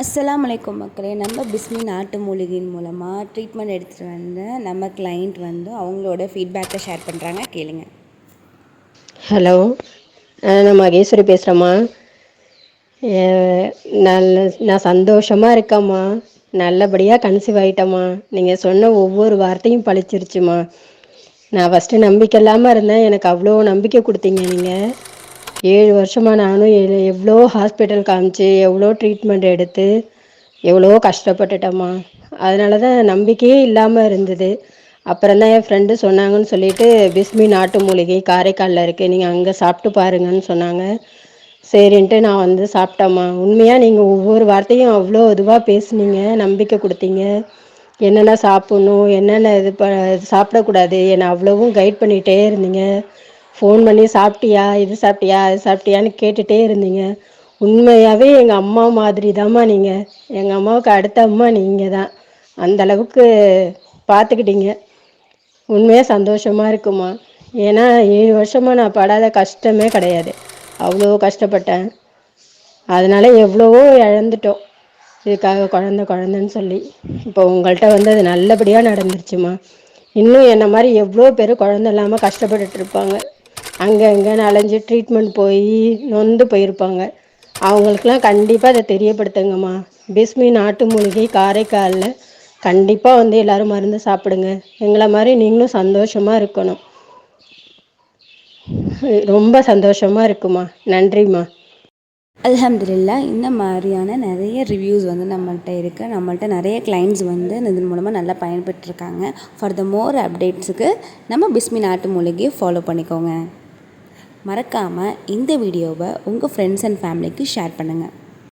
அஸ்லாம் வலைக்கம் மக்களே நம்ம பிஸ்மி நாட்டு மூலிகையின் மூலமாக ட்ரீட்மெண்ட் எடுத்துகிட்டு வந்த நம்ம கிளைண்ட் வந்து அவங்களோட ஃபீட்பேக்கை ஷேர் பண்ணுறாங்க கேளுங்க. ஹலோ நான் மகேஸ்வரி பேசுகிறேம்மா நல்ல நான் சந்தோஷமாக இருக்கேம்மா. நல்லபடியாக கன்சீவ் ஆகிட்டேம்மா நீங்கள் சொன்ன ஒவ்வொரு வார்த்தையும் பழிச்சிருச்சுமா நான் ஃபஸ்ட்டு நம்பிக்கை இல்லாமல் இருந்தேன். எனக்கு அவ்வளோ நம்பிக்கை கொடுத்தீங்க நீங்கள் ஏழு வருஷமாக நானும் எ- எவ்வளோ ஹாஸ்பிட்டல் காமிச்சு எவ்வளோ ட்ரீட்மெண்ட் எடுத்து எவ்வளோ கஷ்டப்பட்டுட்டோம்மா. அதனால தான் நம்பிக்கையே இல்லாமல் இருந்தது. அப்புறம் தான் என் ஃப்ரெண்டு சொன்னாங்கன்னு சொல்லிட்டு பிஸ்மி நாட்டு மூலிகை காரைக்காலில் இருக்குது நீங்கள் அங்கே சாப்பிட்டு பாருங்கன்னு சொன்னாங்க. சரின்ட்டு நான் வந்து சாப்பிட்டேம்மா. உண்மையாக நீங்கள் ஒவ்வொரு வார்த்தையும் அவ்வளோ இதுவாக பேசுனீங்க நம்பிக்கை கொடுத்தீங்க. என்னென்ன சாப்பிட்ணும் என்னென்ன இது ப சாப்பிடக்கூடாது என்னை அவ்வளவும் கைட் பண்ணிகிட்டே இருந்தீங்க. ஃபோன் பண்ணி சாப்பிட்டியா? இது சாப்பிட்டியா? அது சாப்பிட்டியான்னு கேட்டுகிட்டே இருந்தீங்க. உண்மையாகவே எங்கள் அம்மா மாதிரி தாம்மா நீங்கள் எங்கள் அம்மாவுக்கு அடுத்த அம்மா நீங்கள் தான் அந்த அளவுக்கு பார்த்துக்கிட்டீங்க உண்மையாக சந்தோஷமாக இருக்குமா? ஏன்னா ஏழு வருஷமாக நான் படாத கஷ்டமே கிடையாது. அவ்வளோ கஷ்டப்பட்டேன். அதனால் எவ்வளவோ இழந்துட்டோம். இதுக்காக குழந்த குழந்தைன்னு சொல்லி. இப்போ உங்கள்கிட்ட வந்து அது நல்லபடியாக நடந்துருச்சுமா? இன்னும் என்ன மாதிரி எவ்வளோ பேர் குழந்த இல்லாமல் கஷ்டப்பட்டுட்டு இருப்பாங்க. அங்கே இங்கேன்னு அலைஞ்சு ட்ரீட்மெண்ட் போய் நொந்து போயிருப்பாங்க. அவங்களுக்கெல்லாம் கண்டிப்பாக அதை தெரியப்படுத்துங்கம்மா. பிஸ்மி நாட்டு மூலிகை காரைக்காலில் கண்டிப்பாக வந்து எல்லாரும் மருந்து சாப்பிடுங்க. எங்களை மாதிரி நீங்களும் சந்தோஷமாக இருக்கணும். ரொம்ப சந்தோஷமாக இருக்குமா. நன்றிம்மா. அலமதுல்லா இந்த மாதிரியான நிறைய ரிவ்யூஸ் வந்து நம்மள்கிட்ட இருக்குது நம்மள்கிட்ட நிறைய கிளைண்ட்ஸ் வந்து இதன் மூலமாக நல்லா பயன்பெற்றிருக்காங்க. ஃபார் த மோர் அப்டேட்ஸுக்கு நம்ம பிஸ்மி நாட்டு மூலிகையை ஃபாலோ பண்ணிக்கோங்க. மறக்காமல் இந்த வீடியோவை உங்கள் ஃப்ரெண்ட்ஸ் அண்ட் ஃபேமிலிக்கு ஷேர் பண்ணுங்கள்